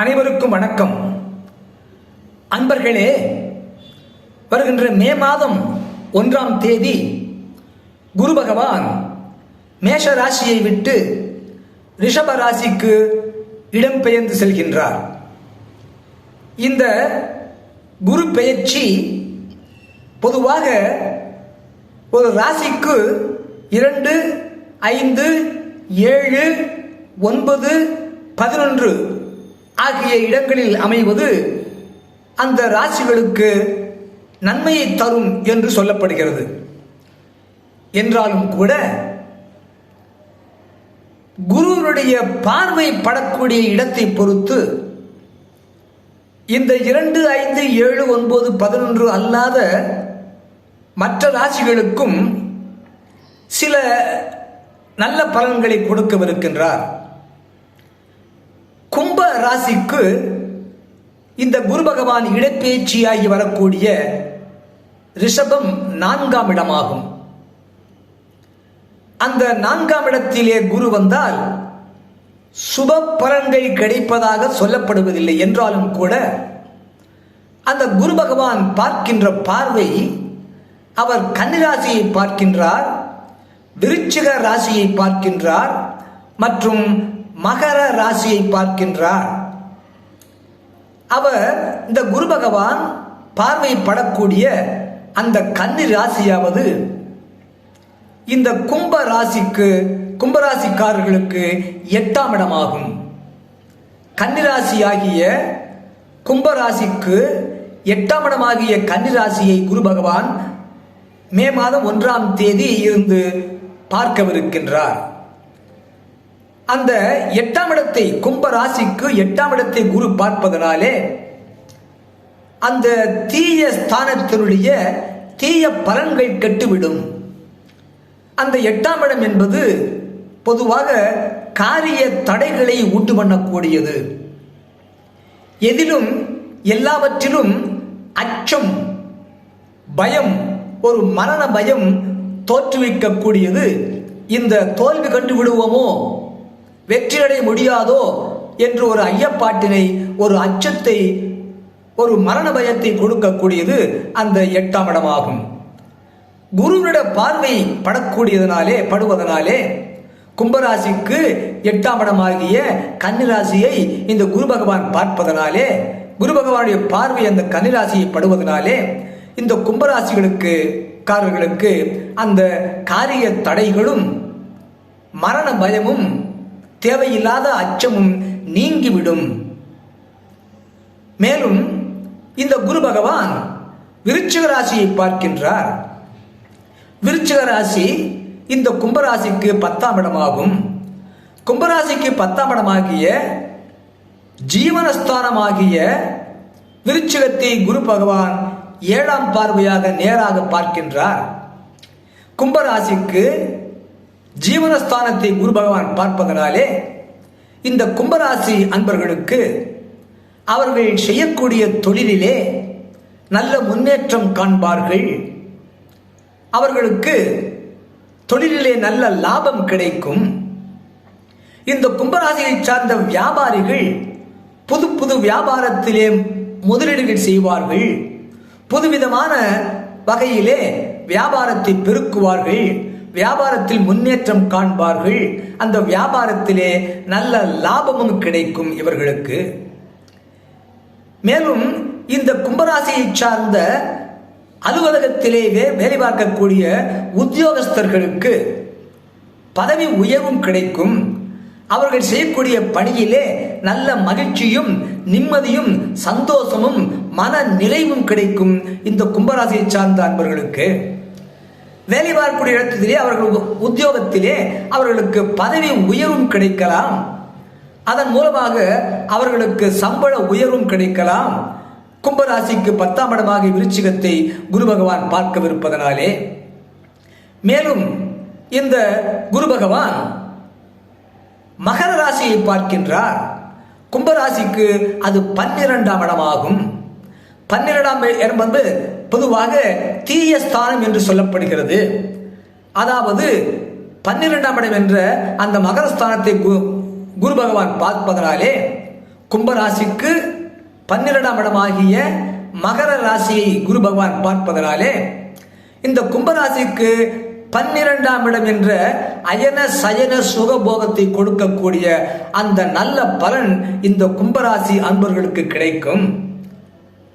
அனைவருக்கும் வணக்கம். அன்பர்களே வருகின்ற மே மாதம் ஒன்றாம் தேதி குரு பகவான் மேஷ ராசியை விட்டு ரிஷப ராசிக்கு இடம்பெயர்ந்து செல்கின்றார். இந்த குரு பெயர்ச்சி பொதுவாக ஒரு ராசிக்கு இரண்டு ஐந்து ஏழு ஒன்பது பதினொன்று ஆகிய இடங்களில் அமைவது அந்த ராசிகளுக்கு நன்மையை தரும் என்று சொல்லப்படுகிறது. என்றாலும் கூட குருவனுடைய பார்வை படக்கூடிய இடத்தை பொறுத்து இந்த இரண்டு ஐந்து ஏழு ஒன்பது பதினொன்று அல்லாத மற்ற ராசிகளுக்கும் சில நல்ல பலன்களை கொடுக்கவிருக்கின்றார். கும்ப ராசிக்கு இந்த குரு பகவான் இடப்பெயர்ச்சியாகி வரக்கூடிய ரிஷபம் நான்காம் இடமாகும். அந்த நான்காம் இடத்திலே குரு வந்தால் சுப பலன்கள் கிடைப்பதாக சொல்லப்படுவதில்லை என்றாலும் கூட அந்த குரு பகவான் பார்க்கின்ற பார்வை அவர் கன்னிராசியை பார்க்கின்றார் விருச்சிக ராசியை பார்க்கின்றார் மற்றும் மகர ராசியை பார்க்கின்றார். அவர் இந்த குரு பகவான் பார்வைப்படக்கூடிய அந்த கன்னி ராசியாவது இந்த கும்ப ராசிக்கு கும்பராசிக்காரர்களுக்கு எட்டாம் இடமாகும். கன்னிராசியாகிய கும்பராசிக்கு எட்டாம் இடமாகிய கன்னிராசியை குரு பகவான் மே மாதம் ஒன்றாம் தேதி இருந்து பார்க்கவிருக்கின்றார். அந்த எட்டாம் இடத்தை கும்ப ராசிக்கு எட்டாம் இடத்தை குரு பார்ப்பதனாலே அந்த தீய ஸ்தானத்தினுடைய தீய பலன்கள் கெட்டுவிடும். அந்த எட்டாம் இடம் என்பது பொதுவாக காரிய தடைகளை உண்டு பண்ணக்கூடியது எதிலும் எல்லாவற்றிலும் அச்சம் பயம் ஒரு மரண பயம் தோற்றுவிக்கக்கூடியது. இந்த தோல்வி கண்டு விடுவோமோ வெற்றியடைய முடியாதோ என்று ஒரு ஐயப்பாட்டினை ஒரு அச்சத்தை ஒரு மரண பயத்தை கொடுக்கக்கூடியது அந்த எட்டாம் இடமாகும். குருவிட பார்வை படக்கூடியதனாலே படுவதனாலே கும்பராசிக்கு எட்டாம் இடமாகிய கன்னிராசியை இந்த குரு பகவான் பார்ப்பதனாலே குரு பகவானுடைய பார்வை அந்த கன்னிராசியை படுவதனாலே இந்த கும்பராசிகளுக்கு காரர்களுக்கு அந்த காரிய தடைகளும் மரண பயமும் தேவையில்லாத அச்சமும் நீங்கிவிடும். மேலும் இந்த குரு பகவான் விருச்சிக ராசியை பார்க்கின்றார். விருச்சிக ராசி இந்த கும்பராசிக்கு பத்தாம் இடமாகும். கும்பராசிக்கு பத்தாம் இடமாகிய ஜீவனஸ்தானமாகிய விருச்சிகத்தை குரு பகவான் ஏழாம் பார்வையாக நேராக பார்க்கின்றார். கும்பராசிக்கு ஜீவனஸ்தானத்தை குரு பகவான் பார்ப்பதனாலே இந்த கும்பராசி அன்பர்களுக்கு அவர்கள் செய்யக்கூடிய தொழிலிலே நல்ல முன்னேற்றம் காண்பார்கள். அவர்களுக்கு தொழிலிலே நல்ல லாபம் கிடைக்கும். இந்த கும்பராசியை சார்ந்த வியாபாரிகள் புது புது வியாபாரத்திலே முதலீடுகள் செய்வார்கள். புதுவிதமான வகையிலே வியாபாரத்தை பெருக்குவார்கள். வியாபாரத்தில் முன்னேற்றம் காண்பார்கள். அந்த வியாபாரத்திலே நல்ல லாபமும் கிடைக்கும் இவர்களுக்கு. மேலும் இந்த கும்பராசியை சார்ந்த அலுவலகத்திலே வேலை பார்க்கக்கூடிய உத்தியோகஸ்தர்களுக்கு பதவி உயர்வும் கிடைக்கும். அவர்கள் செய்யக்கூடிய பணியிலே நல்ல மகிழ்ச்சியும் நிம்மதியும் சந்தோஷமும் மன நிறைவும் கிடைக்கும் இந்த கும்பராசியை சார்ந்த அன்பர்களுக்கு. வேலை பார்க்கக்கூடிய இடத்திலே அவர்கள் உத்தியோகத்திலே அவர்களுக்கு பதவி உயர்வும் கிடைக்கலாம். அதன் மூலமாக அவர்களுக்கு சம்பள உயர்வும் கிடைக்கலாம். கும்பராசிக்கு பத்தாம் இடமாக விருச்சிகத்தை குரு பகவான் பார்க்கவிருப்பதனாலே. மேலும் இந்த குரு பகவான் மகர ராசியை பார்க்கின்றார். கும்பராசிக்கு அது பன்னிரெண்டாம் இடமாகும். பன்னிரெண்டாம் என்பது பொதுவாக தீய ஸ்தானம் என்று சொல்லப்படுகிறது. அதாவது பன்னிரெண்டாம் இடம் என்ற அந்த மகரஸ்தானத்தை கு- குரு பகவான் பார்ப்பதனாலே கும்பராசிக்கு பன்னிரெண்டாம் இடமாகிய மகர ராசியை குரு பகவான் பார்ப்பதனாலே இந்த கும்பராசிக்கு பன்னிரெண்டாம் இடம் என்ற அயன சயன சுகபோகத்தை கொடுக்கக்கூடிய அந்த நல்ல பலன் இந்த கும்பராசி அன்பர்களுக்கு கிடைக்கும்.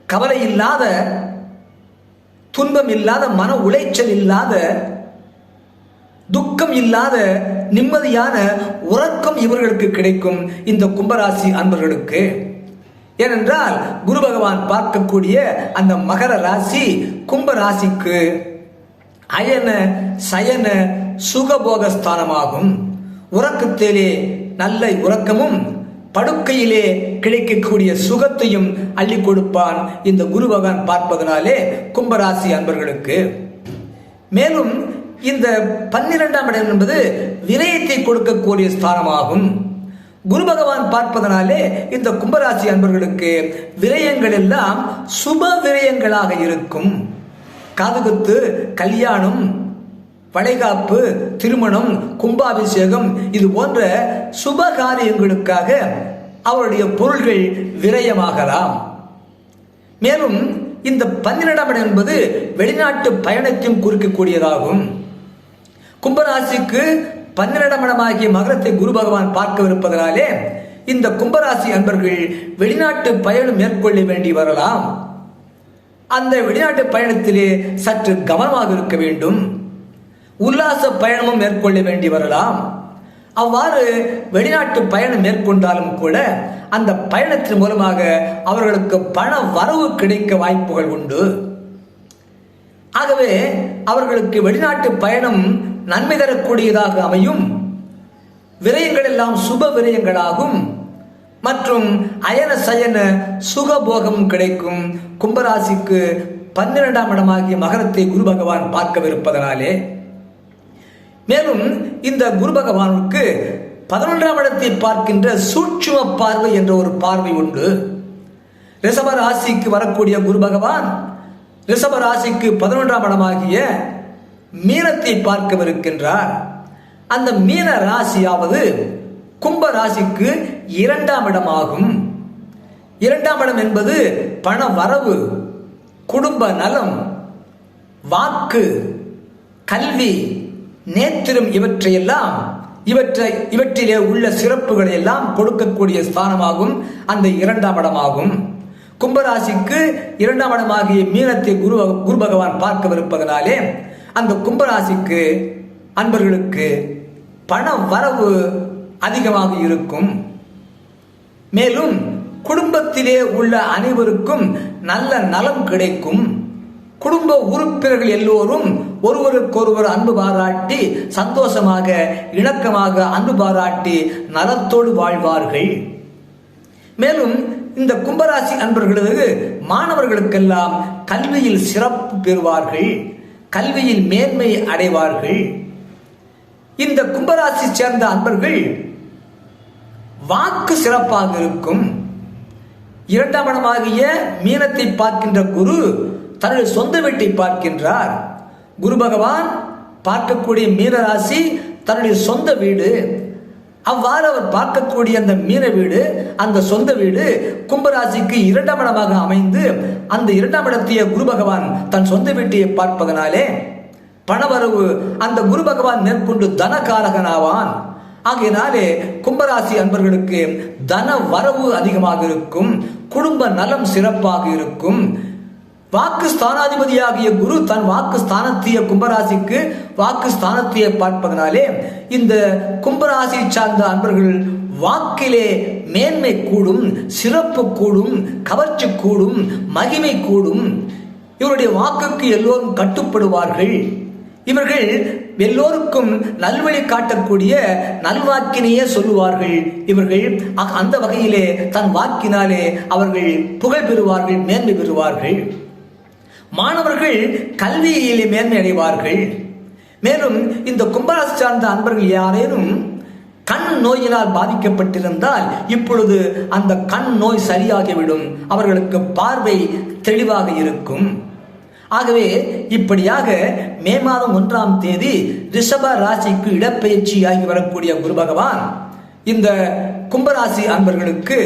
கவலை இல்லாத துன்பம் இல்லாத மன உளைச்சல் இல்லாத துக்கம் இல்லாத நிம்மதியான உறக்கம் இவர்களுக்கு கிடைக்கும் இந்த கும்பராசி அன்பர்களுக்கு. ஏனென்றால் குரு பகவான் பார்க்கக்கூடிய அந்த மகர ராசி கும்ப ராசிக்கு அயன சயன சுகபோக ஸ்தானமாகும் உறக்கத்திலே நல்ல உறக்கமும் படுக்கையிலே கிடைக்கக்கூடிய சுகத்தையும் அள்ளி கொடுப்பான் இந்த குரு பகவான் பார்ப்பதனாலே கும்பராசி அன்பர்களுக்கு. மேலும் இந்த பன்னிரெண்டாம் இடம் என்பது விரயத்தை கொடுக்கக்கூடிய ஸ்தானமாகும். குரு பகவான் பார்ப்பதனாலே இந்த கும்பராசி அன்பர்களுக்கு விரயங்கள் எல்லாம் சுப விரயங்களாக இருக்கும். காதுகுத்து கல்யாணம் வளைகாப்பு திருமணம் கும்பாபிஷேகம் இது போன்ற சுப காரியங்களுக்காக அவருடைய பொருள்கள் விரயமாகலாம். மேலும் இந்த பன்னிரெண்டாம் இடம் என்பது வெளிநாட்டு பயணத்தையும் குறிக்கக்கூடியதாகும். கும்பராசிக்கு பன்னிரெண்டாம் இடமாகிய மகரத்தை குரு பகவான் பார்க்கவிருப்பதனாலே இந்த கும்பராசி அன்பர்கள் வெளிநாட்டு பயணம் மேற்கொள்ள வேண்டி வரலாம். அந்த வெளிநாட்டு பயணத்திலே சற்று கவனமாக இருக்க வேண்டும். உல்லாச பயணமும் மேற்கொள்ள வேண்டி வரலாம். அவ்வாறு வெளிநாட்டு பயணம் மேற்கொண்டாலும் கூட அந்த பயணத்தின் மூலமாக அவர்களுக்கு பண வரவு கிடைக்க வாய்ப்புகள் உண்டு. ஆகவே அவர்களுக்கு வெளிநாட்டு பயணம் நன்மை தரக்கூடியதாக அமையும். விரயங்கள் எல்லாம் சுப விரயங்களாகும். மற்றும் அயன சயன சுகபோகம் கிடைக்கும். கும்பராசிக்கு பன்னிரெண்டாம் இடமாகிய மகரத்தை குரு பகவான் பார்க்கவிருப்பதனாலே மேலும் இந்த குரு பகவானுக்கு பதினொன்றாம் இடத்தை பார்க்கின்ற சூட்சும பார்வை என்ற ஒரு பார்வை உண்டு. ரிஷப ராசிக்கு வரக்கூடிய குரு பகவான் ரிஷப ராசிக்கு பதினொன்றாம் இடமாகிய மீனத்தை பார்க்கவிருக்கின்றார். அந்த மீன ராசியாவது கும்ப ராசிக்கு இரண்டாம் இடமாகும். இரண்டாம் இடம் என்பது பண வரவு குடும்ப நலம் வாக்கு கல்வி நேத்திரம் இவற்றையெல்லாம் இவற்றை இவற்றிலே உள்ள சிறப்புகளை எல்லாம் கொடுக்கக்கூடிய ஸ்தானமாகும் அந்த இரண்டாம் இடமாகும். கும்பராசிக்கு இரண்டாம் இடமாகிய மீனத்தை குரு குரு பகவான் பார்க்கவிருப்பதனாலே அந்த கும்பராசிக்கு அன்பர்களுக்கு பண வரவு அதிகமாக இருக்கும். மேலும் குடும்பத்திலே உள்ள அனைவருக்கும் நல்ல நலம் கிடைக்கும். குடும்ப உறுப்பினர்கள் எல்லோரும் ஒருவருக்கொருவர் அன்பு பாராட்டி சந்தோஷமாக இணக்கமாக அன்பு பாராட்டி நலத்தோடு வாழ்வார்கள். மேலும் இந்த கும்பராசி அன்பர்களது மாணவர்களுக்கெல்லாம் கல்வியில் சிறப்பு பெறுவார்கள் கல்வியில் மேன்மை அடைவார்கள். இந்த கும்பராசி சேர்ந்த அன்பர்கள் வாக்கு சிறப்பாக இருக்கும். இரண்டாம் இடமாகிய மீனத்தை பார்க்கின்ற குரு தன்னுடைய சொந்த வீட்டை பார்க்கின்றார். குரு பகவான் பார்க்கக்கூடிய மீனராசி தன்னுடைய சொந்த வீடு. அவ்வாறு அவர் பார்க்கக்கூடிய அந்த மீன வீடு அந்த சொந்த வீடு கும்பராசிக்கு இரண்டாம் இடமாக அமைந்து அந்த இரண்டாம் இடத்தைய குரு பகவான் தன் சொந்த வீட்டையை பார்ப்பதனாலே பணவரவு அந்த குரு பகவான் மேற்கொண்டு தனகாரகனாவான். ஆகையினாலே கும்பராசி அன்பர்களுக்கு தன வரவு அதிகமாக இருக்கும் குடும்ப நலம் சிறப்பாக இருக்கும். வாக்கு ஸ்தானாதிபதியாகிய குரு தன் வாக்கு ஸ்தானத்திய கும்பராசிக்கு வாக்கு ஸ்தானத்தியை பார்ப்பதனாலே இந்த கும்பராசி சார்ந்த அன்பர்கள் வாக்கிலே மேன்மை கூடும் சிறப்பு கூடும் கவர்ச்சி கூடும் மகிமை கூடும். இவருடைய வாக்குக்கு எல்லோரும் கட்டுப்படுவார்கள். இவர்கள் எல்லோருக்கும் நல்வழி காட்டக்கூடிய நல்வாக்கினையே சொல்லுவார்கள். இவர்கள் அந்த வகையிலே தன் வாக்கினாலே அவர்கள் புகழ் பெறுவார்கள் மேன்மை பெறுவார்கள். மாணவர்கள் கல்வியிலே மேன்மை அடைவார்கள் மேலும் இந்த கும்பராசி சார்ந்த அன்பர்கள் யாரேனும் கண் நோயினால் பாதிக்கப்பட்டிருந்தால் இப்பொழுது அந்த கண் நோய் சரியாகிவிடும். அவர்களுக்கு பார்வை தெளிவாக இருக்கும். ஆகவே இப்படியாக மே மாதம் ஒன்றாம் தேதி ரிஷப ராசிக்கு இடப்பெயர்ச்சி ஆகி வரக்கூடிய குரு பகவான் இந்த கும்பராசி அன்பர்களுக்கு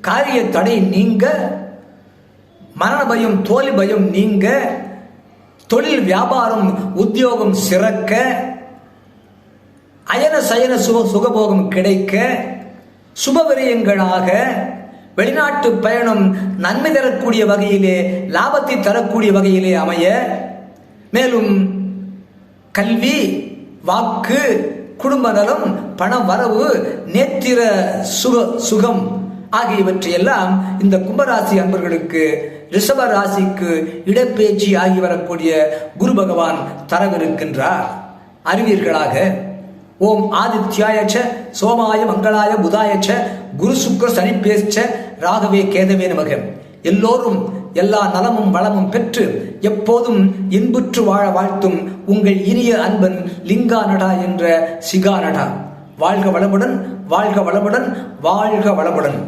காரிய தடை நீங்க மரண பயம் தோல்வி பயம் நீங்க தொழில் வியாபாரம் உத்தியோகம் சிறக்க அயன சயன சுக சுகபோகம் கிடைக்க சுபவிரயங்களாக வெளிநாட்டு பயணம் நன்மை தரக்கூடிய வகையிலே லாபத்தை தரக்கூடிய வகையிலே அமைய மேலும் கல்வி வாக்கு குடும்ப நலம் பண வரவு நேத்திர சுக சுகம் ஆகியவற்றையெல்லாம் இந்த கும்பராசி அன்பர்களுக்கு ரிஷப ராசிக்கு இடப்பேச்சு ஆகி வரக்கூடிய குரு பகவான் தரவிருக்கின்றார். அறிவீர்களாக ஓம் ஆதித்யாயச்ச சோமாய மங்களாய புதாயச்ச குரு சுக்கர சனிப்பேச்ச ராகவே கேதவே நமக. எல்லோரும் எல்லா நலமும் வளமும் பெற்று எப்போதும் இன்புற்று வாழ வாழ்த்தும் உங்கள் இனிய அன்பன் லிங்கா நடா என்ற சிகா நடா வாழ்க வளமுடன் வாழ்க வளமுடன் வாழ்க வளமுடன்.